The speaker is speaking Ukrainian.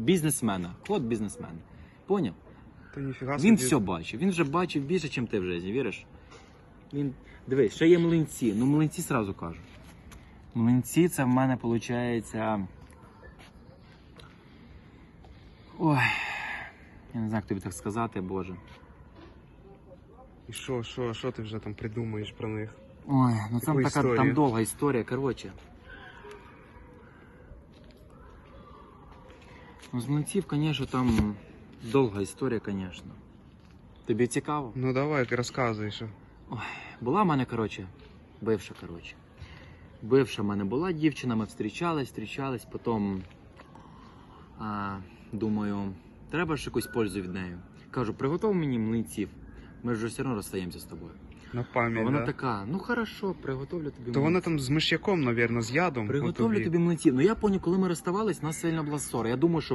бізнесмена. От бізнесмен. Поняв? Та ніфіга Він собі. все бачив. Він вже бачив більше, ніж ти в житті, віриш? Він. Дивись, ще є млинці. Ну, млинці сразу кажу. Млинці це в мене виходить. Ой. Я не знаю, як тобі так сказати, Боже. І що, що, що ти вже там придумаєш про них? Ой, ну там така там довга історія, коротше. З млинців, звісно, там довга історія, звісно. Тобі цікаво? Ну давай, розказуй, що. Була в мене, коротше, бивша, коротше. Бивша в мене була дівчина, ми зустрічались, зустрічались, потім а, думаю, треба ж якусь пользу від неї. Кажу, приготов мені млинців. Ми ж вже все одно розстаємося з тобою. На А пам'ять, вона да? така, ну хорошо, приготовлю тобі То вона там з миш'яком, навірно, з ядом. Приготовлю тобі млинців. Ну я поняв, коли ми розставались, нас сильно була ссора. Я думаю, що